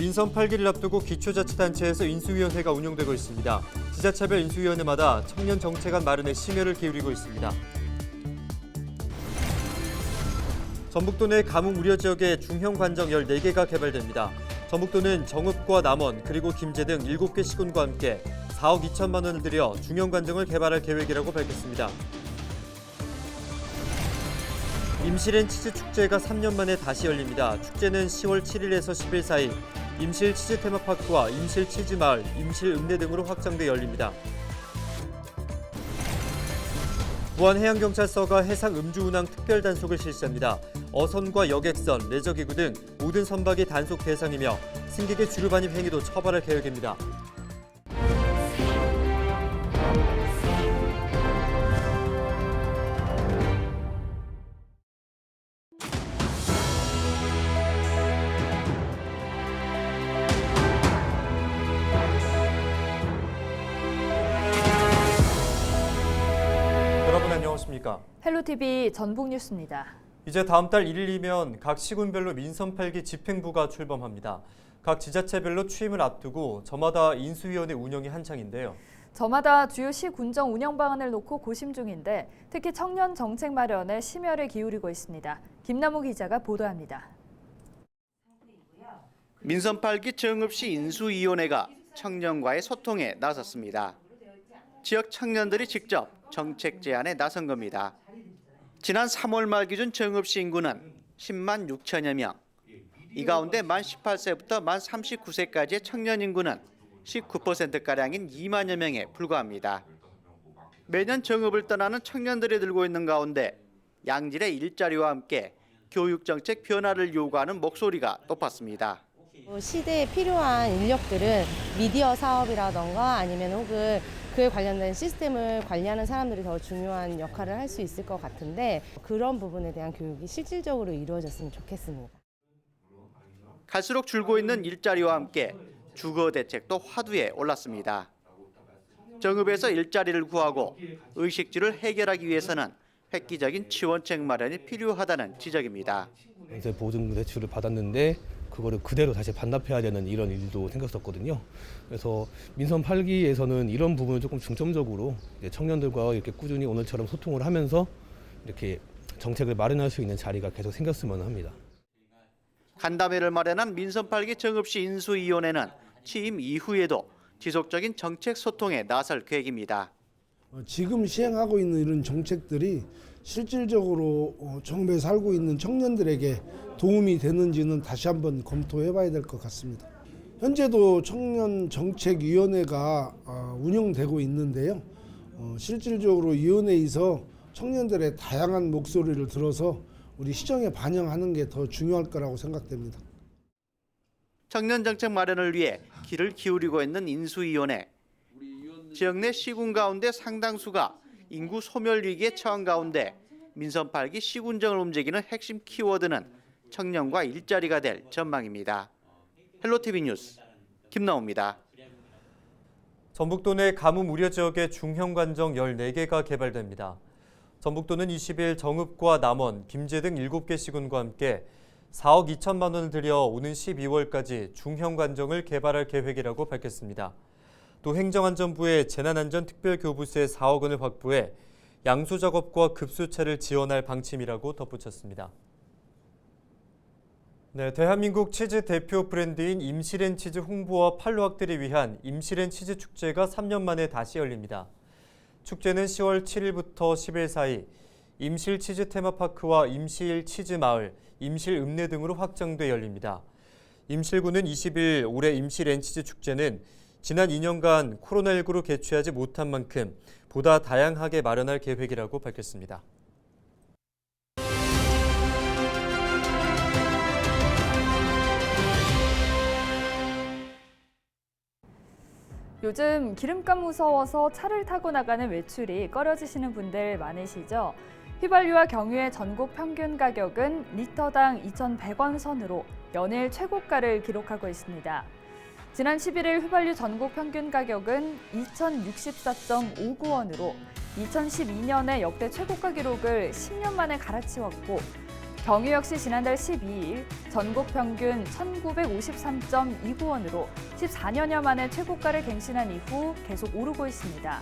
민선 8기를 앞두고 기초자치단체에서 인수위원회가 운영되고 있습니다. 지자체별 인수위원회마다 청년 정책안 마련에 심혈을 기울이고 있습니다. 전북도 내 가뭄 우려 지역에 중형 관정 14개가 개발됩니다. 전북도는 정읍과 남원 그리고 김제 등 7개 시군과 함께 4억 2천만 원을 들여 중형 관정을 개발할 계획이라고 밝혔습니다. 임실엔 치즈 축제가 3년 만에 다시 열립니다. 축제는 10월 7일에서 10일 사이 임실 치즈 테마파크와 임실 치즈 마을, 임실 읍내 등으로 확장돼 열립니다. 부안해양경찰서가 해상 음주 운항 특별 단속을 실시합니다. 어선과 여객선, 레저기구 등 모든 선박이 단속 대상이며 승객의 주류 반입 행위도 처벌할 계획입니다. 안녕하십니까? 헬로티비 전북 뉴스입니다. 이제 다음 달 1일이면 각 시군별로 민선 8기 집행부가 출범합니다. 각 지자체별로 취임을 앞두고 저마다 인수위원회 운영이 한창인데요. 저마다 주요 시 군정 운영 방안을 놓고 고심 중인데 특히 청년 정책 마련에 심혈을 기울이고 있습니다. 김남우 기자가 보도합니다. 민선 8기 정읍시 인수위원회가 청년과의 소통에 나섰습니다. 지역 청년들이 직접 정책 제안에 나선 겁니다. 지난 3월 말 기준 정읍시 인구는 10만 6천여 명. 이 가운데 만 18세부터 만 39세까지의 청년 인구는 19%가량인 2만여 명에 불과합니다. 매년 정읍을 떠나는 청년들이 들고 있는 가운데 양질의 일자리와 함께 교육 정책 변화를 요구하는 목소리가 높았습니다. 어, 시대에 필요한 인력들은 미디어 사업이라던가 아니면 혹은 그에 관련된 시스템을 관리하는 사람들이 더 중요한 역할을 할 수 있을 것 같은데 그런 부분에 대한 교육이 실질적으로 이루어졌으면 좋겠습니다. 갈수록 줄고 있는 일자리와 함께 주거 대책도 화두에 올랐습니다. 정읍에서 일자리를 구하고 의식주를 해결하기 위해서는 획기적인 지원책 마련이 필요하다는 지적입니다. 보증 대출을 받았는데 그거를 그대로 다시 반납해야 되는 이런 일도 생겼었거든요. 그래서 민선 8기에서는 이런 부분을 조금 중점적으로 이제 청년들과 이렇게 꾸준히 오늘처럼 소통을 하면서 이렇게 정책을 마련할 수 있는 자리가 계속 생겼으면 합니다. 간담회를 마련한 민선 8기 정읍시 인수위원회는 취임 이후에도 지속적인 정책 소통에 나설 계획입니다. 어, 지금 시행하고 있는 이런 정책들이 실질적으로 어, 정부에 살고 있는 청년들에게 도움이 되는지는 다시 한번 검토해 봐야 될 것 같습니다. 현재도 청년 정책위원회가 어, 운영되고 있는데요. 어, 실질적으로 위원회에서 청년들의 다양한 목소리를 들어서 우리 시정에 반영하는 게 더 중요할 거라고 생각됩니다. 청년 정책 마련을 위해 길을 기울이고 있는 인수위원회. 지역 내 시군 가운데 상당수가 인구 소멸 위기에 처한 가운데 민선 8기 시군정을 움직이는 핵심 키워드는 청년과 일자리가 될 전망입니다. 헬로티비 뉴스 김나옵니다. 전북도 내 가뭄 우려 지역에 중형 관정 14개가 개발됩니다. 전북도는 20일 정읍과 남원, 김제 등 7개 시군과 함께 4억 2천만 원을 들여 오는 12월까지 중형 관정을 개발할 계획이라고 밝혔습니다. 또 행정안전부의 재난안전특별교부세 4억 원을 확보해 양수 작업과 급수차를 지원할 방침이라고 덧붙였습니다. 네, 대한민국 치즈 대표 브랜드인 임실엔 치즈 홍보와 판로 확대를 위한 임실엔 치즈 축제가 3년 만에 다시 열립니다. 축제는 10월 7일부터 10일 사이 임실 치즈 테마파크와 임실 치즈 마을, 임실 읍내 등으로 확장돼 열립니다. 임실구는 20일 올해 임실엔 치즈 축제는 지난 2년간 코로나19로 개최하지 못한 만큼 보다 다양하게 마련할 계획이라고 밝혔습니다. 요즘 기름값 무서워서 차를 타고 나가는 외출이 꺼려지시는 분들 많으시죠? 휘발유와 경유의 전국 평균 가격은 리터당 2,100원 선으로 연일 최고가를 기록하고 있습니다. 지난 11일 휘발유 전국 평균 가격은 2,064.59원으로 2012년의 역대 최고가 기록을 10년 만에 갈아치웠고 경유 역시 지난달 12일 전국 평균 1953.29원으로 14년여 만에 최고가를 갱신한 이후 계속 오르고 있습니다.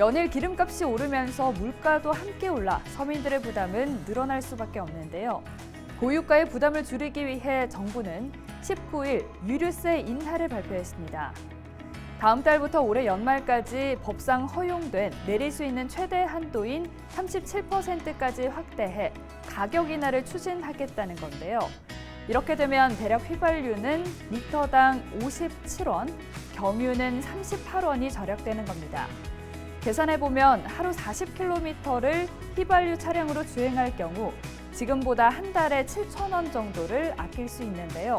연일 기름값이 오르면서 물가도 함께 올라 서민들의 부담은 늘어날 수밖에 없는데요. 고유가의 부담을 줄이기 위해 정부는 19일 유류세 인하를 발표했습니다. 다음 달부터 올해 연말까지 법상 허용된 내릴 수 있는 최대 한도인 37%까지 확대해 가격 인하를 추진하겠다는 건데요. 이렇게 되면 대략 휘발유는 리터당 57원, 경유는 38원이 절약되는 겁니다. 계산해 보면 하루 40km를 휘발유 차량으로 주행할 경우 지금보다 한 달에 7천 원 정도를 아낄 수 있는데요.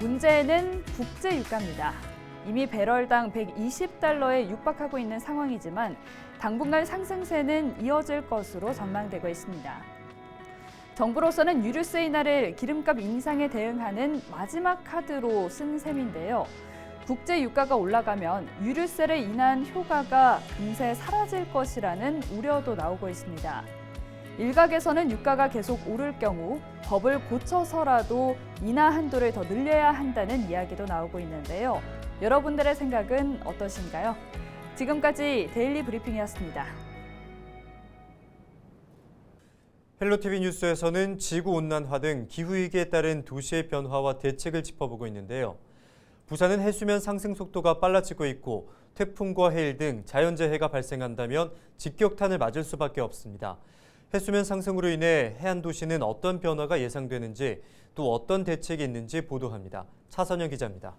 문제는 국제 유가입니다. 이미 배럴당 120달러에 육박하고 있는 상황이지만 당분간 상승세는 이어질 것으로 전망되고 있습니다. 정부로서는 유류세 인하를 기름값 인상에 대응하는 마지막 카드로 쓴 셈인데요. 국제 유가가 올라가면 유류세를 인한 효과가 금세 사라질 것이라는 우려도 나오고 있습니다. 일각에서는 유가가 계속 오를 경우 법을 고쳐서라도 인하 한도를 더 늘려야 한다는 이야기도 나오고 있는데요. 여러분들의 생각은 어떠신가요? 지금까지 데일리 브리핑이었습니다. 헬로티비 뉴스에서는 지구온난화 등 기후위기에 따른 도시의 변화와 대책을 짚어보고 있는데요. 부산은 해수면 상승 속도가 빨라지고 있고 태풍과 해일 등 자연재해가 발생한다면 직격탄을 맞을 수밖에 없습니다. 해수면 상승으로 인해 해안 도시는 어떤 변화가 예상되는지 또 어떤 대책이 있는지 보도합니다. 차선영 기자입니다.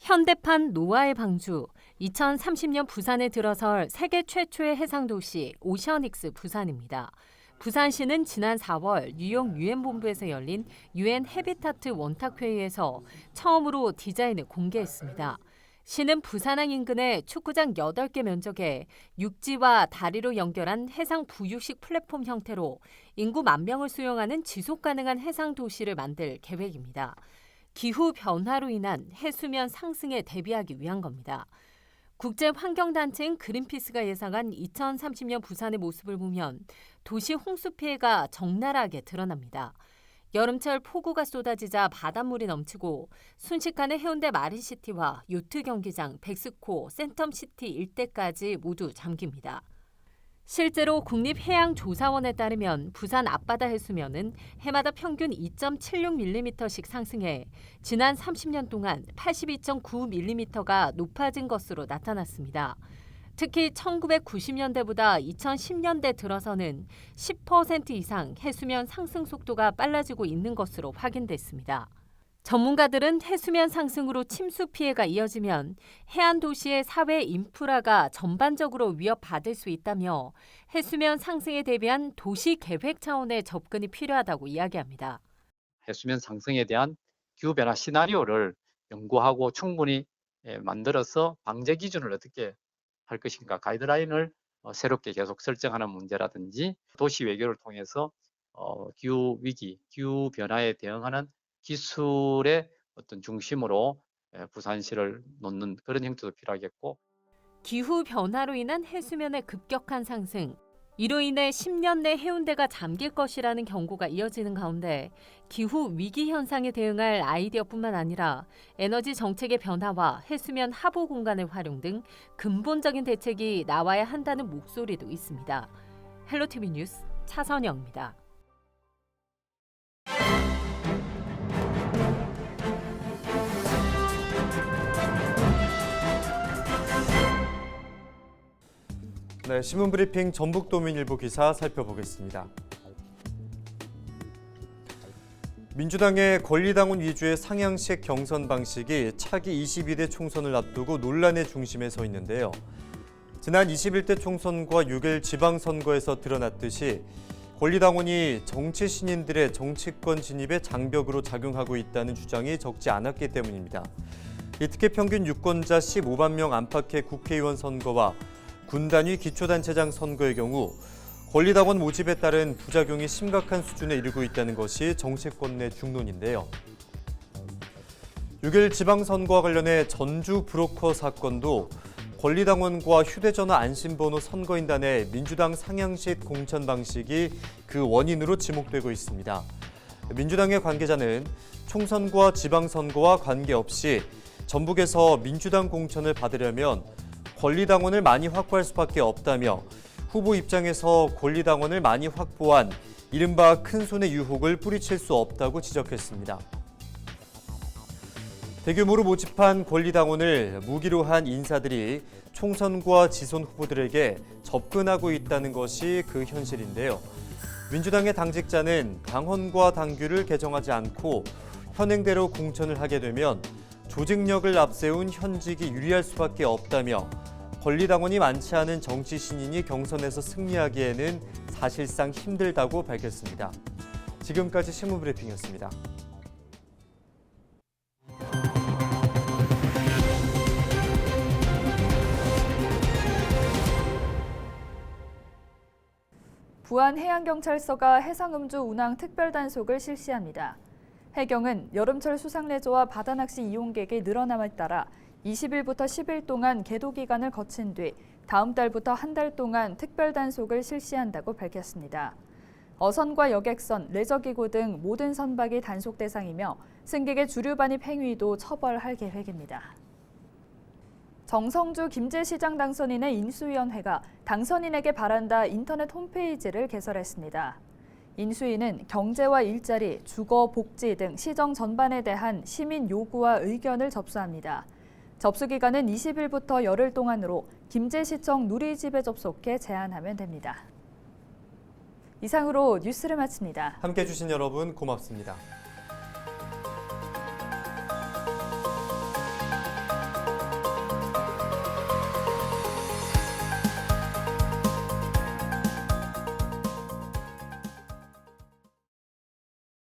현대판 노아의 방주 2030년 부산에 들어설 세계 최초의 해상 도시 오션익스 부산입니다. 부산시는 지난 4월 뉴욕 유엔 본부에서 열린 유엔 헤비타트 원탁 회의에서 처음으로 디자인을 공개했습니다. 시는 부산항 인근에 축구장 8개 면적에 육지와 다리로 연결한 해상 부유식 플랫폼 형태로 인구 만 명을 수용하는 지속 가능한 해상 도시를 만들 계획입니다. 기후 변화로 인한 해수면 상승에 대비하기 위한 겁니다. 국제 환경 단체인 그린피스가 예상한 2030년 부산의 모습을 보면 도시 홍수 피해가 적나라하게 드러납니다. 여름철 폭우가 쏟아지자 바닷물이 넘치고 순식간에 해운대 마린시티와 요트 경기장, 백스코, 센텀시티 일대까지 모두 잠깁니다. 실제로 국립해양조사원에 따르면 부산 앞바다 해수면은 해마다 평균 2.76mm씩 상승해 지난 30년 동안 82.9mm가 높아진 것으로 나타났습니다. 특히 1990년대보다 2010년대 들어서는 10% 이상 해수면 상승 속도가 빨라지고 있는 것으로 확인됐습니다. 전문가들은 해수면 상승으로 침수 피해가 이어지면 해안 도시의 사회 인프라가 전반적으로 위협받을 수 있다며 해수면 상승에 대비한 도시 계획 차원의 접근이 필요하다고 이야기합니다. 해수면 상승에 대한 기후 변화 시나리오를 연구하고 충분히 예, 만들어서 방제 기준을 어떻게 할 것인가? 가이드라인을 어, 새롭게 계속 설정하는 문제라든지 도시 외교를 통해서 어, 기후 위기, 기후 변화에 대응하는 기술의 어떤 중심으로 예, 부산시를 놓는 그런 형태도 필요하겠고. 기후 변화로 인한 해수면의 급격한 상승, 이로 인해 10년 내 해운대가 잠길 것이라는 경고가 이어지는 가운데 기후 위기 현상에 대응할 아이디어뿐만 아니라 에너지 정책의 변화와 해수면 하부 공간의 활용 등 근본적인 대책이 나와야 한다는 목소리도 있습니다. 헬로티비 뉴스 차선영입니다. 네, 신문 브리핑 전북도민일보 기사 살펴보겠습니다. 민주당의 권리당원 위주의 상향식 경선 방식이 차기 22대 총선을 앞두고 논란의 중심에 서 있는데요. 지난 21대 총선과 6일 지방선거에서 드러났듯이 권리당원이 정치 신인들의 정치권 진입에 장벽으로 작용하고 있다는 주장이 적지 않았기 때문입니다. 이 특히 평균 유권자 15만 명 안팎의 국회의원 선거와 군단위 기초단체장 선거의 경우 권리당원 모집에 따른 부작용이 심각한 수준에 이르고 있다는 것이 정치권 내 중론인데요. 6일 지방선거와 관련해 전주 브로커 사건도 권리당원과 휴대전화 안심번호 선거인단의 민주당 상향식 공천 방식이 그 원인으로 지목되고 있습니다. 민주당의 관계자는 총선과 지방선거와 관계없이 전북에서 민주당 공천을 받으려면 권리당원을 많이 확보할 수밖에 없다며 후보 입장에서 권리당원을 많이 확보한 이른바 큰손의 유혹을 뿌리칠 수 없다고 지적했습니다. 대규모로 모집한 권리당원을 무기로 한 인사들이 총선과 지선 후보들에게 접근하고 있다는 것이 그 현실인데요. 민주당의 당직자는 당헌과 당규를 개정하지 않고 현행대로 공천을 하게 되면 조직력을 앞세운 현직이 유리할 수밖에 없다며 권리당원이 많지 않은 정치 신인이 경선에서 승리하기에는 사실상 힘들다고 밝혔습니다. 지금까지 신문 브리핑이었습니다. 부안해양경찰서가 해상음주 운항 특별단속을 실시합니다. 해경은 여름철 수상레저와 바다낚시 이용객이 늘어남에 따라 20일부터 10일 동안 계도 기간을 거친 뒤 다음 달부터 한 달 동안 특별 단속을 실시한다고 밝혔습니다. 어선과 여객선, 레저기구 등 모든 선박이 단속 대상이며 승객의 주류 반입 행위도 처벌할 계획입니다. 정성주 김제시장 당선인의 인수위원회가 당선인에게 바란다 인터넷 홈페이지를 개설했습니다. 인수위는 경제와 일자리, 주거, 복지 등 시정 전반에 대한 시민 요구와 의견을 접수합니다. 접수 기간은 20일부터 열흘 동안으로 김제시청 누리집에 접속해 제안하면 됩니다. 이상으로 뉴스를 마칩니다. 함께 해주신 여러분 고맙습니다.